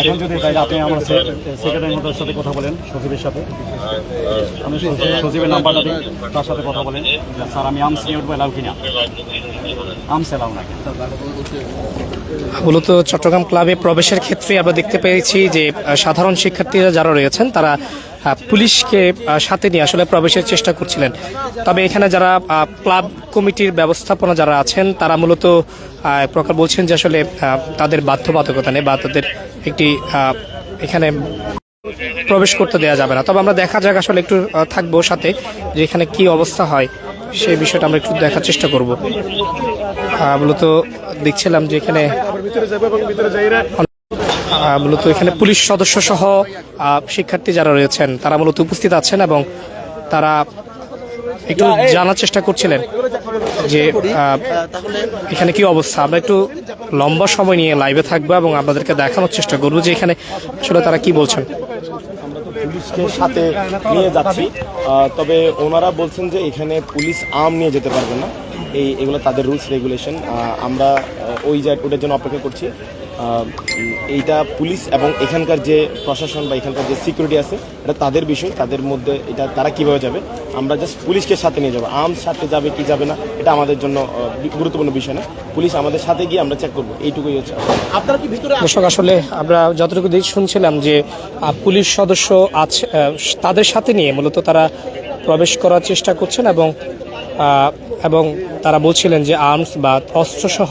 এখন যদি আপনি আমার সেক্রেটারি সাথে কথা বলেন সচিবের সাথে। আমি সচিবের নাম্বারটা দিই, তার সাথে কথা বলেন। স্যার, আমি আমস নিয়ে উঠবো এলাও কিনা? আমস এলাও মূলত চট্টগ্রাম ক্লাবে প্রবেশের ক্ষেত্রে আমরা দেখতে পেয়েছি যে সাধারণ শিক্ষার্থীরা যারা রয়েছেন, তারা পুলিশকে সাথে নিয়ে আসলে প্রবেশের চেষ্টা করছিলেন। তবে এখানে যারা ক্লাব কমিটির ব্যবস্থাপনা যারা আছেন, তারা মূলত প্রকার বলছেন যে আসলে তাদের বাধ্যবাধকতা নেই বা তাদের একটি এখানে প্রবেশ করতে দেওয়া যাবে না। তবে আমরা দেখা যাক আসলে একটু থাকব সাথে যে এখানে কি অবস্থা হয়, সেই বিষয়টা আমরা একটু দেখার চেষ্টা করব। মূলত দেখছিলাম যে এখানে মূলত এখানে পুলিশ সদস্য সহ শিক্ষার্থী যারা রয়েছেন তারা মূলত উপস্থিত আছেন এবং তারা একটু জানার চেষ্টা করছিলেন যে এখানে কি অবস্থা। আমরা একটু লম্বা সময় নিয়ে লাইভে থাকব এবং আপনাদেরকে দেখানোর চেষ্টা করব যে এখানে আসলে তারা কি বলছেন। পুলিশকে সাথে নিয়ে যাচ্ছি। তবে ওনারা বলছেন যে এখানে পুলিশ আম নিয়ে যেতে পারবে না। এই এগুলো তাদের রুলস রেগুলেশন। আমরা ওই জায়গা ওটার জন্য অপেক্ষা করছি। এইটা পুলিশ এবং এখানকার যে প্রশাসন বা এখানকার যে সিকিউরিটি আছে এটা তাদের বিষয় তাদের মধ্যে এটা তারা কীভাবে যাবে আমরা জাস্ট পুলিশকে সাথে নিয়ে যাব। আর্ম সাথে যাবে কি যাবে না এটা আমাদের জন্য গুরুত্বপূর্ণ বিষয় না। পুলিশ আমাদের সাথে গিয়ে আমরা চেক করব এইটুকুই হচ্ছে। আপনারা কি ভিতরে দর্শক আসলে আমরা যতটুকু দেখে শুনছিলাম যে পুলিশ সদস্য আছে তাদের সাথে নিয়ে মূলত তারা প্রবেশ করার চেষ্টা করছেন এবং এবং তারা বলছিলেন যে আর্মস বা অস্ত্রসহ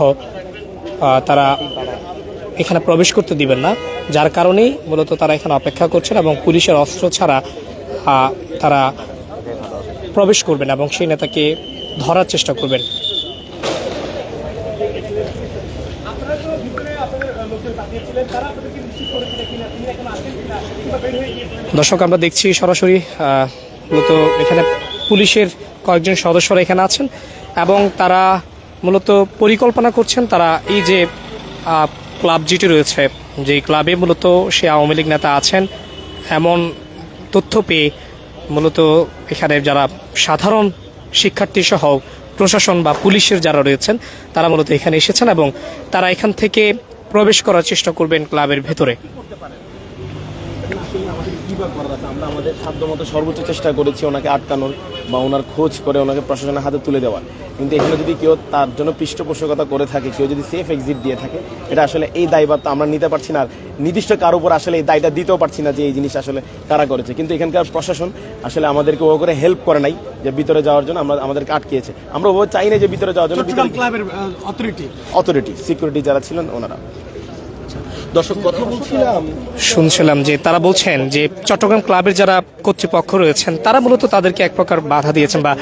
তারা এখানে প্রবেশ করতে দিবেন না, যার কারণেই মূলত তারা এখানে অপেক্ষা করছেন এবং পুলিশের অস্ত্র ছাড়া তারা প্রবেশ করবেন এবং সেই নেতাকে ধরার চেষ্টা করবেন। দর্শক, আমরা দেখছি সরাসরি মূলত এখানে পুলিশের কয়েকজন সদস্যরা এখানে আছেন এবং তারা মূলত পরিকল্পনা করছেন, তারা এই যে ক্লাব যেটি রয়েছে যে ক্লাবে মূলত সে আওয়ামী লীগ নেতা আছেন, এমন তথ্য পেয়ে মূলত এখানে যারা সাধারণ শিক্ষার্থী সহ প্রশাসন বা পুলিশের যারা রয়েছেন, তারা মূলত এখানে এসেছেন এবং তারা এখান থেকে প্রবেশ করার চেষ্টা করবেন ক্লাবের ভেতরে। কীভাবে করা যাচ্ছে আমরা আমাদের সাধ্যমতো সর্বোচ্চ চেষ্টা করেছি ওনাকে আটকানোর বা ওনার খোঁজ করে ওনাকে প্রশাসনের হাতে তুলে দেওয়ার। কিন্তু এখানে যদি কেউ তার জন্য পৃষ্ঠপোষকতা করে থাকে কেউ যদি সেফ এক্সিট দিয়ে থাকে এটা আসলে এই দায়ভার তো আমরা নিতে পারছি না। আর নির্দিষ্ট কার উপর আসলে এই দায়টা দিতেও পারছি না যে এই জিনিস আসলে কারা করেছে। কিন্তু এখানকার প্রশাসন আসলে আমাদেরকে ও করে হেল্প করে নাই যে ভিতরে যাওয়ার জন্য আমরা আমাদেরকে আটকিয়েছে। আমরা ও চাই না যে ভিতরে যাওয়ার জন্য অথরিটি অথরিটি সিকিউরিটি যারা ছিলেন ওনারা। দর্শক কথা বলছিলাম। শুনছিলাম যে তারা বলছেন যে চট্টগ্রাম ক্লাবের যারা কর্তৃপক্ষ রয়েছেন তারা মূলত তাদেরকে এক প্রকার বাধা দিয়েছেন বা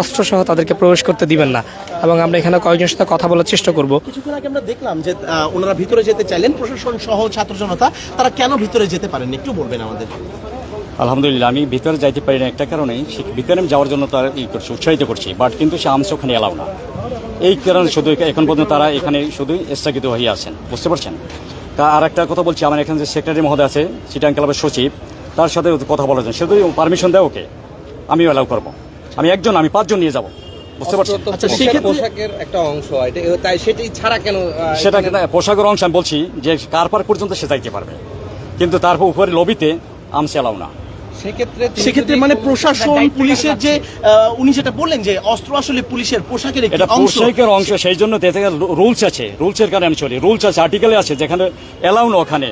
অস্ত্র সহ তাদেরকে প্রবেশ করতে দিবেন না। এবং আমরা এখানে কয়েকজনের সাথে কথা বলার চেষ্টা করব। কিছুক্ষণ আগে আমরা দেখলাম যে ওনারা ভিতরে যেতে চাইলেন প্রশাসন সহ ছাত্র জনতা তারা কেন ভিতরে যেতে পারেননি? একটু বলবেন আমাদের। আলহামদুলিল্লাহ আমি ভিতরে যাইতে পারি না একটা কারণেই সে ভিতরে আমি যাওয়ার জন্য তার ই করছি উৎসাহিত করছি বাট কিন্তু সে আমস ওখানে এলাও না। এই কারণে শুধু এখন পর্যন্ত তারা এখানে শুধু স্থগিত হয়ে আছেন বুঝতে পারছেন? তা আর একটা কথা বলছি আমার এখানে যে সেক্রেটারি মহোদয় আছে সিটাং ক্লাবের সচিব তার সাথে কথা বলার জন্য যদি পারমিশন দেয় ওকে। আমিও অ্যালাউ করব। আমি একজন আমি পাঁচজন নিয়ে যাব। বুঝতে আচ্ছা, পোশাকের একটা অংশ এটা তাই সেটাই ছাড়া কেন সেটা পোশাকের অংশ আমি বলছি যে কার পার পর্যন্ত সে যাইতে পারবে। কিন্তু তারপর উপরে লবিতে আমসে অ্যালাউ না। সেক্ষেত্রে সেক্ষেত্রে মানে প্রশাসন পুলিশের যে উনি যেটা বললেন যে অস্ত্র আসলে পুলিশের পোশাকের একটা অংশ। পোশাকের অংশ সেই জন্য রুলস আছে রুলসের কারণে আমি চলি রুলস আছে আর্টিকেলে আছে যেখানে অ্যালাউন ওখানে।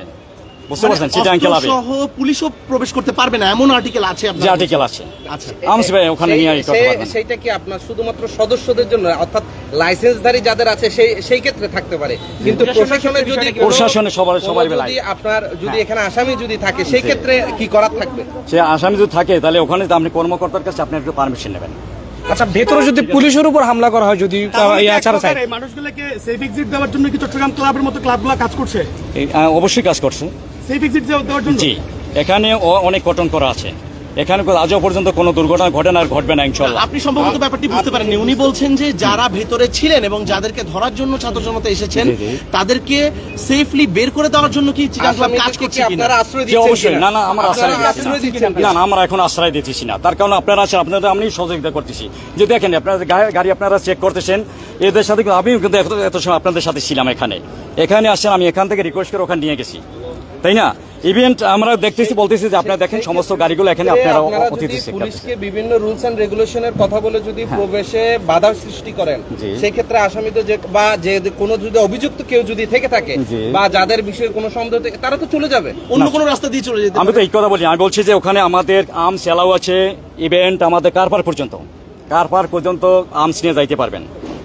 বুঝতে মানে পারছেন চিটাং অস্ত্র ক্লাবে। সহ পুলিশও প্রবেশ করতে পারবে না এমন আর্টিকেল আছে আপনার যে আর্টিকেল আছে। আচ্ছা। আমস ভাই ওখানে সেই- নিয়ে ই করতে সেই- পারবেন কি আপনার শুধুমাত্র সদস্যদের জন্য অর্থাৎ লাইসেন্সধারী যাদের আছে সেই সেই ক্ষেত্রে থাকতে পারে। কিন্তু প্রশাসনের যদি প্রশাসনে সবার সবার যদি আপনার যদি হ্যাঁ। এখানে আসামি যদি থাকে সেই ক্ষেত্রে কি করার থাকবে? সে আসামি যদি থাকে তাহলে ওখানে তো আপনি কর্মকর্তার কাছে আপনি একটু পারমিশন নেবেন। আচ্ছা ভেতরে যদি পুলিশের উপর হামলা করা হয় যদি মানুষগুলোকে সেফ এক্সিট দেওয়ার জন্য কি চট্টগ্রাম ক্লাবের মতো ক্লাবগুলো কাজ করছে? অবশ্যই কাজ করছে। সেফ এক্সিট দেওয়ার জন্য? জি এখানে অনেক কটন করা আছে। এখানে আজও পর্যন্ত কোনো দুর্ঘটনা ঘটে না ঘটবে না ইনশাল্লাহ। আপনি সম্ভবত ব্যাপারটি বুঝতে পারেননি। উনি বলছেন যে যারা ভেতরে ছিলেন এবং যাদেরকে ধরার জন্য ছাত্র জনতা এসেছেন। তাদেরকে সেফলি বের করে দেওয়ার জন্য কি কাজ করছে আপনারা আশ্রয় দিচ্ছেন অবশ্যই। না না আমার আশ্রয় দিচ্ছি দিচ্ছেন না। না আমরা এখন আশ্রয় দিতেছি না। তার কারণে আপনারা আছেন আপনাদের আমি সহযোগিতা করতেছি। যে দেখেন আপনারা গাড়ি আপনারা চেক করতেছেন এদের সাথে আমিও কিন্তু এত এত সময় আপনাদের সাথে ছিলাম এখানে। এখানে আসেন আমি এখান থেকে রিকোয়েস্ট করে ওখানে নিয়ে গেছি। তাই না? ইভেন্ট আমরা দেখতেছি বলতেছি যে আপনারা দেখেন সমস্ত গাড়িগুলো এখানে আপনারা অতিথি পুলিশকে বিভিন্ন রুলস এন্ড রেগুলেশনের কথা বলে যদি প্রবেশে বাধা সৃষ্টি করেন। সেই ক্ষেত্রে আসামিদের যে বা যে কোনো যদি অভিযুক্ত কেউ যদি থেকে থাকে বা যাদের বিষয়ে কোনো সন্দেহ থেকে তারা তো চলে যাবে। অন্য কোনো রাস্তা দিয়ে চলে যেতে আমি তো এই কথা বলি আমি বলছি যে ওখানে আমাদের আর্মস এলাও আছে ইভেন্ট আমাদের কারপার পর্যন্ত কারপার পর্যন্ত আর্মস নিয়ে যাইতে পারবেন।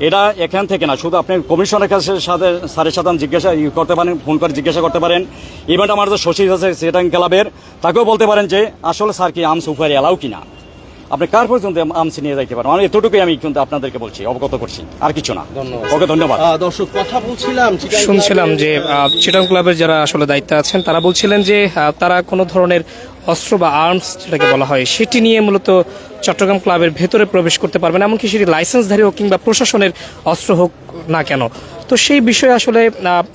এটা এখান থেকে না শুধু আপনি কমিশনের কাছে সাথে স্যারের সাথে জিজ্ঞাসা করতে পারেন ফোন করে জিজ্ঞাসা করতে পারেন। ইভেন্ট আমার যে সচিব আছে সেটাং ক্লাবের তাকেও বলতে পারেন যে আসলে স্যার কি আর্মস উপরে এলাও কিনা? আপনি কার পর্যন্ত আর্মস নিয়ে যাইতে পারেন? আমি এতটুকুই আমি কিন্তু আপনাদেরকে বলছি অবগত করছি আর কিছু না। ধন্যবাদ। ওকে ধন্যবাদ। দর্শক কথা বলছিলাম শুনছিলাম যে চিটাং ক্লাবের যারা আসলে দায়িত্বে আছেন তারা বলছিলেন যে তারা কোনো ধরনের অস্ত্র বা আর্মস যেটাকে বলা হয় সেটি নিয়ে মূলত চট্টগ্রাম ক্লাবের ভেতরে প্রবেশ করতে পারবেন এমনকি সেটি লাইসেন্সধারী হোক কিংবা প্রশাসনের অস্ত্র হোক না কেন। তো সেই বিষয়ে আসলে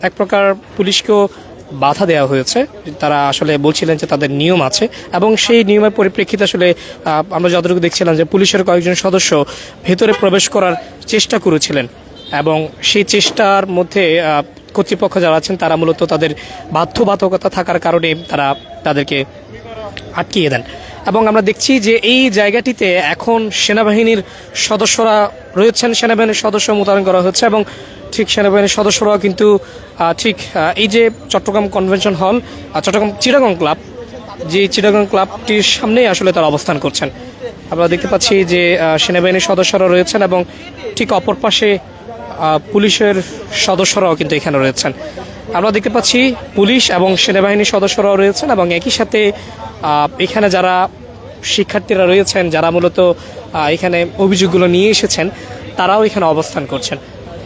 এক প্রকার পুলিশকেও বাধা দেওয়া হয়েছে। তারা আসলে বলছিলেন যে তাদের নিয়ম আছে এবং সেই নিয়মের পরিপ্রেক্ষিতে আসলে আমরা যতটুকু দেখছিলাম যে পুলিশের কয়েকজন সদস্য ভেতরে প্রবেশ করার চেষ্টা করেছিলেন এবং সেই চেষ্টার মধ্যে কর্তৃপক্ষ যারা আছেন তারা মূলত তাদের বাধ্যবাধকতা থাকার কারণে তারা তাদেরকে আটকিয়ে দেন। এবং আমরা দেখছি যে এই জায়গাটিতে এখন সেনাবাহিনীর সদস্যরা রয়েছেন, সেনাবাহিনীর সদস্য মোতায়েন করা হচ্ছে এবং ঠিক সেনাবাহিনীর সদস্যরাও কিন্তু ঠিক এই যে Chittagong convention hall Chittagong Chittagong club, যে চিটাগং ক্লাবটির সামনেই আসলে তারা অবস্থান করছেন। আমরা দেখতে পাচ্ছি যে সেনাবাহিনীর সদস্যরা রয়েছেন এবং ঠিক অপর পাশে পুলিশের সদস্যরাও কিন্তু এখানে রয়েছেন। আমরা দেখতে পাচ্ছি পুলিশ এবং সেনাবাহিনীর সদস্যরাও রয়েছেন এবং একই সাথে এখানে যারা শিক্ষার্থীরা রয়েছেন, যারা মূলত এখানে অভিযোগগুলো নিয়ে এসেছেন, তারাও এখানে অবস্থান করছেন।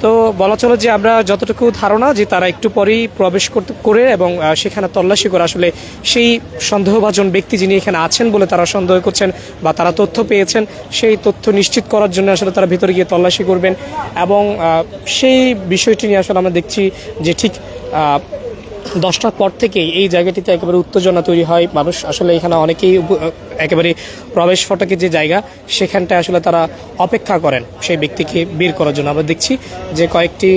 তো বলা চলে যে আমরা যতটুকু ধারণা যে তারা একটু পরেই প্রবেশ করতে করে এবং সেখানে তল্লাশি করে আসলে সেই সন্দেহভাজন ব্যক্তি যিনি এখানে আছেন বলে তারা সন্দেহ করছেন বা তারা তথ্য পেয়েছেন, সেই তথ্য নিশ্চিত করার জন্য আসলে তারা ভিতরে গিয়ে তল্লাশি করবেন এবং সেই বিষয়টি নিয়ে আসলে আমরা দেখছি যে ঠিক দশটার পর থেকেই এই জায়গাটিতে একেবারে উত্তেজনা তৈরি হয়। মানুষ আসলে এখানে অনেকেই একেবারে প্রবেশ ফটকের যে জায়গা, সেখানটায় আসলে তারা অপেক্ষা করেন সেই ব্যক্তিকে বের করার জন্য। আমরা দেখছি যে কয়েকটি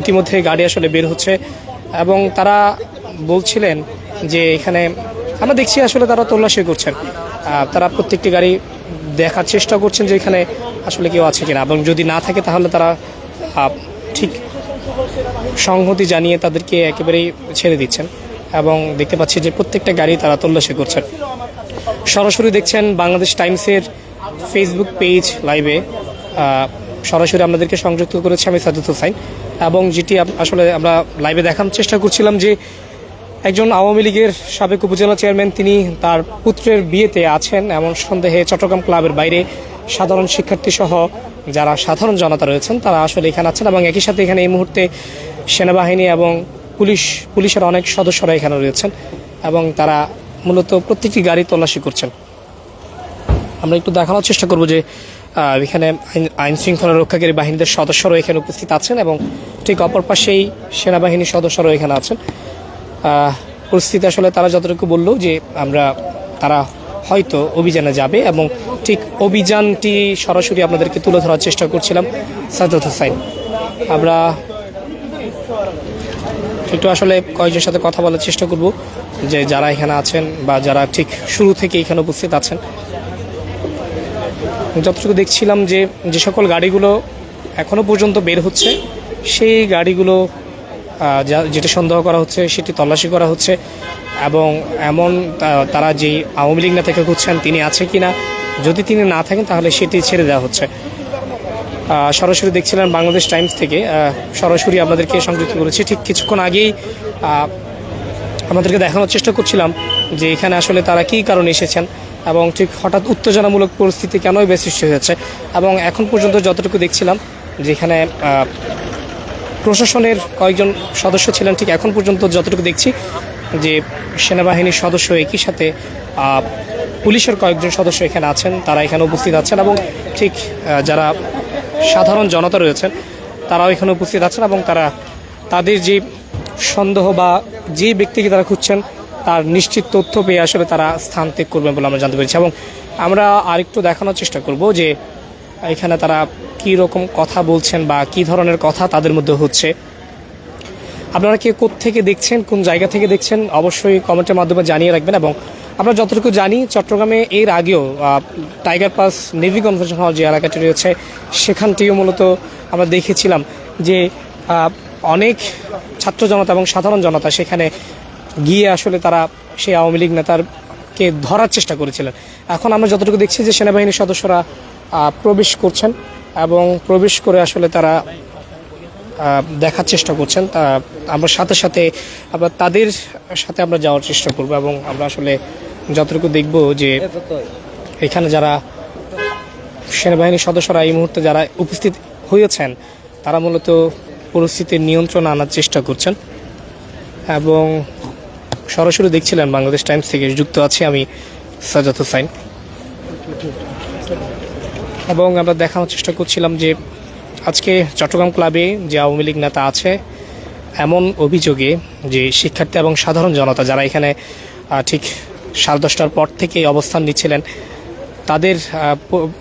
ইতিমধ্যে গাড়ি আসলে বের হচ্ছে এবং তারা বলছিলেন যে এখানে আমরা দেখছি আসলে তারা তল্লাশি করছেন। তারা প্রত্যেকটি গাড়ি দেখার চেষ্টা করছেন যে এখানে আসলে কেউ আছে কিনা এবং যদি না থাকে তাহলে তারা ঠিক সংহতি জানিয়ে তাদেরকে একেবারেই ছেড়ে দিচ্ছেন এবং দেখতে পাচ্ছি যে প্রত্যেকটা গাড়ি তারা তল্লাশি করছেন। সরাসরি দেখছেন বাংলাদেশ টাইমসের ফেসবুক পেজ লাইভে। সরাসরি আমাদেরকে সংযুক্ত করেছে আমি সাজুদ হোসাইন এবং যেটি আসলে আমরা লাইভে দেখার চেষ্টা করছিলাম যে একজন আওয়ামী লীগের সাবেক উপজেলা চেয়ারম্যান, তিনি তার পুত্রের বিয়েতে আছেন। এমন সন্দেহে চট্টগ্রাম ক্লাবের বাইরে সাধারণ শিক্ষার্থী সহ যারা সাধারণ জনতা রয়েছেন, তারা আসলে এখানে আছেন এবং একই সাথে এখানে এই মুহূর্তে সেনাবাহিনী এবং পুলিশ, পুলিশের অনেক সদস্যরা এখানে রয়েছেন এবং তারা মূলত প্রত্যেকটি গাড়ি তল্লাশি করছেন। আমরা একটু দেখানোর চেষ্টা করব যে এখানে আইন- শৃঙ্খলা রক্ষাকারী বাহিনীদের সদস্যরাও এখানে উপস্থিত আছেন এবং ঠিক অপর পাশেই সেনাবাহিনীর সদস্যরাও এখানে আছেন। পরিস্থিতি আসলে তারা যতটুকু বলল যে আমরা, তারা হয়তো অভিযানে যাবে এবং ঠিক অভিযানটি সরাসরি আপনাদেরকে তুলে ধরার চেষ্টা করছিলাম সাজদ হোসাইন আমরা একটু আসলে কয়েকজনের সাথে কথা বলার চেষ্টা করব যে যারা এখানে আছেন বা যারা ঠিক শুরু থেকে এখানে উপস্থিত আছেন। যতটুকু দেখছিলাম যে যে সকল গাড়িগুলো এখনও পর্যন্ত বের হচ্ছে, সেই গাড়িগুলো যেটা সন্দেহ করা হচ্ছে সেটি তল্লাশি করা হচ্ছে এবং এমন তারা যেই আওয়ামী লীগ নেতাকে খুঁজছেন তিনি আছে কিনা যদি তিনি না থাকেন তাহলে সেটি ছেড়ে দেওয়া হচ্ছে। সরাসরি দেখছিলেন বাংলাদেশ টাইমস থেকে সরাসরি আপনাদেরকে সংযুক্ত করেছি। ঠিক কিছুক্ষণ আগেই আমাদেরকে দেখানোর চেষ্টা করছিলাম যে এখানে আসলে তারা কী কারণে এসেছেন এবং ঠিক হঠাৎ উত্তেজনামূলক পরিস্থিতি কেনই বেশ সৃষ্টি হয়েছে। এবং এখন পর্যন্ত যতটুকু দেখছিলাম যে এখানে আহ, প্রশাসনের কয়েকজন সদস্য ছিলেন, ঠিক এখন পর্যন্ত যতটুকু দেখছি, যে সেনাবাহিনীর সদস্য একই সাথে পুলিশের কয়েকজন সদস্য এখানে আছেন, তারা এখানে উপস্থিত আছেন এবং ঠিক যারা সাধারণ জনতা রয়েছেন, তারাও এখানে উপস্থিত আছেন এবং তারা, তাদের যে সন্দেহ বা যে ব্যক্তিকে তারা খুঁজছেন, তার নিশ্চিত তথ্য পেয়ে আসলে তারা স্থান ত্যাগ করবেন বলে আমরা জানতে পেরেছি এবং আমরা আরেকটু দেখানোর চেষ্টা করব যে এখানে তারা কী রকম কথা বলছেন বা কী ধরনের কথা তাদের মধ্যে হচ্ছে? আপনারা কে থেকে দেখছেন, কোন জায়গা থেকে দেখছেন, অবশ্যই কমেন্টের মাধ্যমে জানিয়ে রাখবেন এবং আমরা যতটুকু জানি, চট্টগ্রামে এর আগেও tiger pass navy convention hall যে এলাকাটি রয়েছে, সেখানটিও মূলত আমরা দেখেছিলাম যে অনেক ছাত্র জনতা এবং সাধারণ জনতা সেখানে গিয়ে আসলে তারা সেই আওয়ামী লীগ নেতারকে ধরার চেষ্টা করেছিলেন। এখন আমরা যতটুকু দেখছি যে সেনাবাহিনীর সদস্যরা প্রবেশ করছেন এবং প্রবেশ করে আসলে তারা দেখার চেষ্টা করছেন। তা, আমরা সাথে সাথে, আমরা তাদের সাথে আমরা যাওয়ার চেষ্টা করব এবং আমরা আসলে যতটুকু দেখব যে এখানে যারা সেনাবাহিনীর সদস্যরা এই মুহূর্তে যারা উপস্থিত হয়েছেন, তারা মূলত পরিস্থিতির নিয়ন্ত্রণ আনার চেষ্টা করছেন। এবং সরাসরি দেখছিলেন বাংলাদেশ টাইমস থেকে যুক্ত আছি আমি সাজাত হুসাইন। এবং আমরা দেখানোর চেষ্টা করছিলাম যে আজকে চট্টগ্রাম ক্লাবে যে আওয়ামী লীগ নেতা আছে, এমন অভিযোগে যে শিক্ষার্থী এবং সাধারণ জনতা যারা এখানে ঠিক সাড়ে দশটার পর থেকে অবস্থান নিচ্ছিলেন, তাদের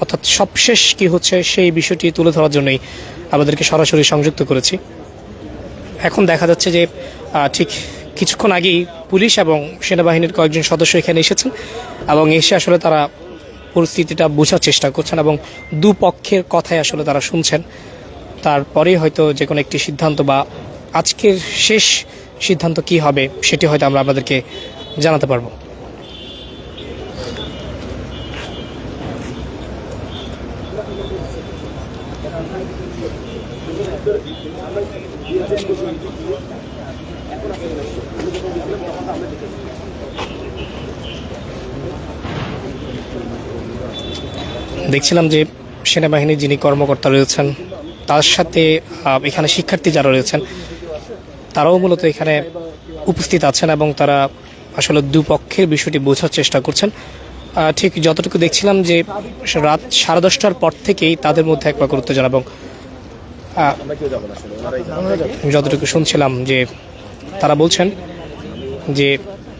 অর্থাৎ সবশেষ কি হচ্ছে সেই বিষয়টি তুলে ধরার জন্যই আমাদেরকে সরাসরি সংযুক্ত করেছি। এখন দেখা যাচ্ছে যে ঠিক কিছুক্ষণ আগেই পুলিশ এবং সেনাবাহিনীর কয়েকজন সদস্য এখানে এসেছেন এবং এসে আসলে তারা পরিস্থিতিটা বোঝার চেষ্টা করছেন এবং দুপক্ষের কথাই আসলে তারা শুনছেন। তারপরেই হয়তো যে কোনো একটি সিদ্ধান্ত বা আজকের শেষ সিদ্ধান্ত কি হবে, সেটি হয়তো আমরা আপনাদেরকে জানাতে পারব। দেখছিলাম যে সেনাবাহিনীর যিনি কর্মকর্তা রয়েছেন, তার সাথে এখানে শিক্ষার্থী যারা রয়েছেন, তারাও মূলত এখানে উপস্থিত আছেন এবং তারা আসলে দুপক্ষের বিষয়টি বোঝার চেষ্টা করছেন। ঠিক যতটুকু দেখছিলাম যে রাত সাড়ে দশটার পর থেকেই তাদের মধ্যে এক প্রকার উত্তেজনা এবং যতটুকু শুনছিলাম যে তারা বলছেন যে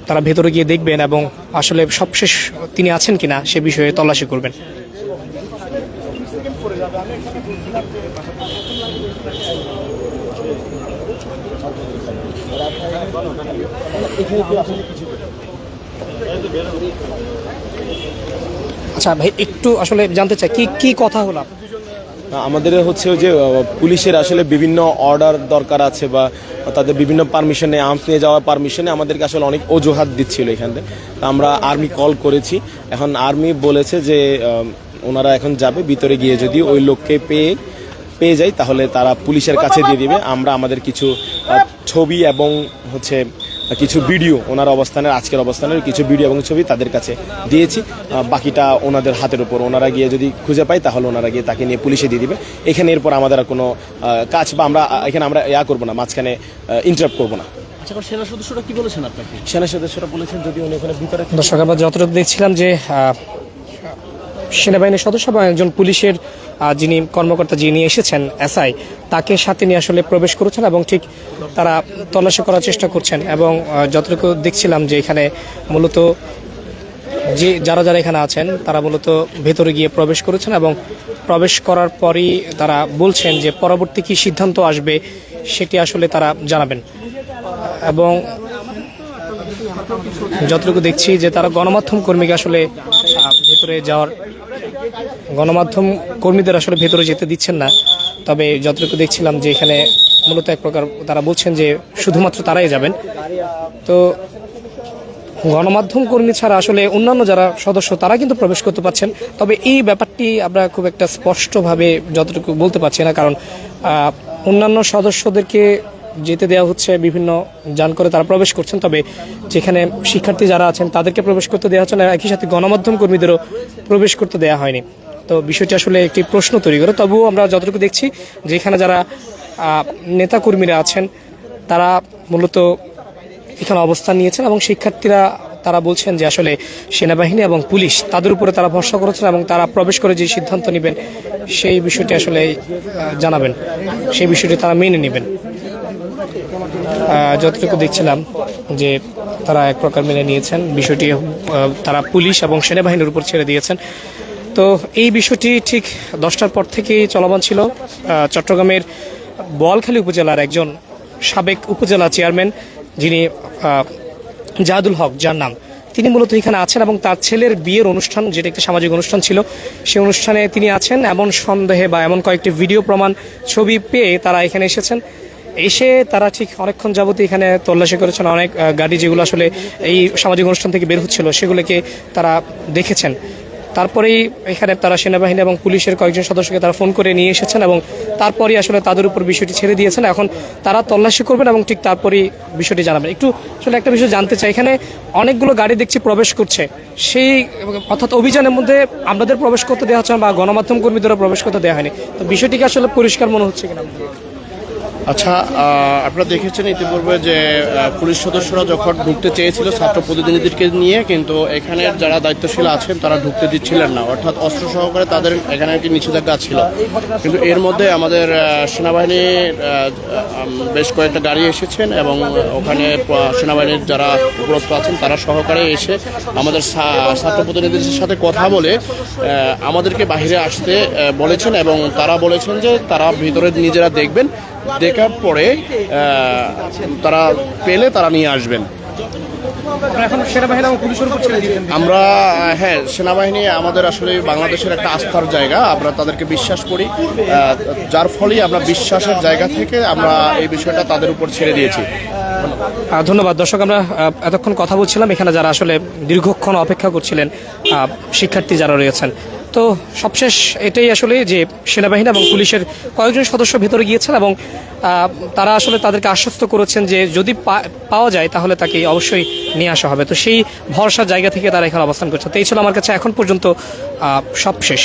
তারা ভেতরে গিয়ে দেখবেন এবং আসলে সবশেষ তিনি আছেন কিনা সে বিষয়ে তল্লাশি করবেন। আচ্ছা ভাই, একটু আসলে জানতে চাই, কি কি কথা হলো? আমাদের হচ্ছে যে পুলিশের আসলে বিভিন্ন অর্ডার দরকার আছে বা তাদের বিভিন্ন পারমিশনে আর্মস নিয়ে যাওয়ার পারমিশনে আমাদেরকে আসলে অনেক অজুহাত দিচ্ছিল এখান থেকে। তা আমরা আর্মি কল করেছি। এখন আর্মি বলেছে যে ওনারা এখন যাবে, ভিতরে গিয়ে যদি ওই লোককে পেয়ে পেয়ে যায়, তাহলে তারা পুলিশের কাছে দিয়ে দিবে। আমরা আমাদের কিছু ছবি এবং হচ্ছে কিছু ভিডিও ওনার অবস্থানের আজকের অবস্থানের কিছু ভিডিও এবং ছবি তাদের কাছে দিয়েছি। বাকিটা ওনাদের হাতের উপর। ওনারা গিয়ে যদি খুঁজে পায় তাহলে ওনারা গিয়ে তাকে নিয়ে পুলিশে দিয়ে দিবে। এখানে এরপর আমাদের আর কোনো কাজ বা আমরা এখানে আমরা ইয়া করব না মাঝখানে ইন্টারাপ্ট করব না। আচ্ছা সেনা সদস্যরা কি বলেছেন আপনাকে? সেনা সদস্যরা বলেছেন যদি উনি ওখানে ভিতরে দর্শক আমরা যতটুকু দেখছিলাম যে সেনাবাহিনীর সদস্য বা একজন পুলিশের যিনি কর্মকর্তা যিনি এসেছেন এসআই, তাকে সাথে নিয়ে আসলে প্রবেশ করেছেন এবং ঠিক তারা তল্লাশি করার চেষ্টা করছেন এবং যতটুকু দেখছিলাম যে এখানে মূলত যে যারা যারা এখানে আছেন, তারা মূলত ভেতরে গিয়ে প্রবেশ করেছেন এবং প্রবেশ করার পরই তারা বলছেন যে পরবর্তী কি সিদ্ধান্ত আসবে সেটি আসলে তারা জানাবেন। এবং যতটুকু দেখছি যে তারা গণমাধ্যম কর্মীকে আসলে ভেতরে যাওয়ার গণমাধ্যম কর্মীদের আসলে ভেতরে যেতে দিচ্ছেন না। তবে যতটুকু দেখছিলাম যে এখানে মূলত এক প্রকার তারা বলছেন যে শুধুমাত্র তারাই যাবেন। তো গণমাধ্যম কর্মী ছাড়া আসলে অন্যান্য যারা সদস্য তারা কিন্তু প্রবেশ করতে পারছেন। তবে এই ব্যাপারটি আমরা খুব একটা স্পষ্টভাবে যতটুকু বলতে পারছি না, কারণ অন্যান্য সদস্যদেরকে যেতে দেওয়া হচ্ছে, বিভিন্ন যান করে তারা প্রবেশ করছেন। তবে যেখানে শিক্ষার্থী যারা আছেন তাদেরকে প্রবেশ করতে দেওয়া হচ্ছে না, একই সাথে গণমাধ্যম কর্মীদেরও প্রবেশ করতে দেওয়া হয়নি। তো বিষয়টি আসলে একটি প্রশ্ন তৈরি করে। তবুও আমরা যতটুকু দেখছি যেখানে যারা আহ, নেতাকর্মীরা আছেন তারা মূলত এখানে অবস্থান নিয়েছেন এবং শিক্ষার্থীরা তারা বলছেন যে আসলে সেনাবাহিনী এবং পুলিশ তাদের উপরে তারা ভরসা করেছেন এবং তারা প্রবেশ করে যে সিদ্ধান্ত নেবেন সেই বিষয়টি আসলে জানাবেন। সেই বিষয়টি তারা মেনে নেবেন। যতটুকু দেখছিলাম যে তারা এক প্রকার মেনে নিয়েছেন বিষয়টি তারা পুলিশ এবং সেনাবাহিনীর উপর ছেড়ে দিয়েছেন। তো এই বিষয়টি ঠিক দশটার পর থেকেই চলমান ছিল। চট্টগ্রামের বোয়ালখালী উপজেলার একজন সাবেক উপজেলা চেয়ারম্যান, যিনি জাহাদুল হক, যার নাম। তিনি মূলত এখানে আছেন এবং তার ছেলের বিয়ের অনুষ্ঠান, যেটা একটি সামাজিক অনুষ্ঠান ছিল, সেই অনুষ্ঠানে তিনি আছেন। এমন সন্দেহে বা এমন কয়েকটি ভিডিও প্রমাণ, ছবি পেয়ে তারা এখানে এসেছেন। এসে তারা ঠিক অনেকক্ষণ যাবতীয় এখানে তল্লাশি করেছেন। অনেক গাড়ি যেগুলো আসলে এই সামাজিক অনুষ্ঠান থেকে বের হচ্ছিল, সেগুলোকে তারা দেখেছেন। তারপরেই এখানে তারা সেনাবাহিনী এবং পুলিশের কয়েকজন সদস্যকে তারা ফোন করে নিয়ে এসেছেন এবং তারপরেই আসলে তাদের উপর বিষয়টি ছেড়ে দিয়েছেন। এখন তারা তল্লাশি করবেন এবং ঠিক তারপরেই বিষয়টি জানাবেন। একটু আসলে একটা বিষয় জানতে চাই, এখানে অনেকগুলো গাড়ি দেখছি প্রবেশ করছে। সেই অর্থাৎ অভিযানের মধ্যে আমাদের প্রবেশ করতে দেওয়া হচ্ছে না বা গণমাধ্যম কর্মীদেরও প্রবেশ করতে দেওয়া হয়নি। তো বিষয়টিকে আসলে পরিষ্কার মনে হচ্ছে কিনা? আচ্ছা আপনারা দেখেছেন ইতিপূর্বে যে পুলিশ সদস্যরা যখন ঢুকতে চেয়েছিল ছাত্র প্রতিনিধিদেরকে নিয়ে, কিন্তু এখানে যারা দায়িত্বশীল আছেন, তারা ঢুকতে দিচ্ছিলেন না। অর্থাৎ অস্ত্র সহকারে তাদের এখানে একটি নিষেধাজ্ঞা ছিল। কিন্তু এর মধ্যে আমাদের সেনাবাহিনীর বেশ কয়েকটা গাড়ি এসেছেন এবং ওখানে সেনাবাহিনীর যারা উপরস্থ আছেন, তারা সহকারে এসে আমাদের ছাত্র প্রতিনিধিদের সাথে কথা বলে আমাদেরকে বাইরে আসতে বলেছেন এবং তারা বলেছেন যে, তারা ভিতরে নিজেরা দেখবেন। দেখার পরে তারা পেলে তারা নিয়ে আসবেন। আমরা হ্যাঁ সেনাবাহিনী আমাদের আসলে বাংলাদেশের একটা আস্থার জায়গা। আমরা তাদেরকে বিশ্বাস করি। যার ফলে আমরা বিশ্বাসের জায়গা থেকে আমরা এই বিষয়টা তাদের উপর ছেড়ে দিয়েছি। ধন্যবাদ। দর্শক আমরা এতক্ষণ কথা বলছিলাম। এখানে যারা আসলে দীর্ঘক্ষণ অপেক্ষা করছিলেন আহ, শিক্ষার্থী যারা রয়েছেন তো সবশেষ এটাই আসলে যে সেনাবাহিনী এবং পুলিশের কয়েকজন সদস্য ভেতরে গিয়েছেন এবং তারা আসলে তাদেরকে আশ্বস্ত করেছেন যে যদি পাওয়া যায় তাহলে তাকে অবশ্যই নিয়ে আসা হবে। তো সেই ভরসার জায়গা থেকে তারা এখানে অবস্থান করছে। তো এই ছিল আমার কাছে এখন পর্যন্ত সবশেষ।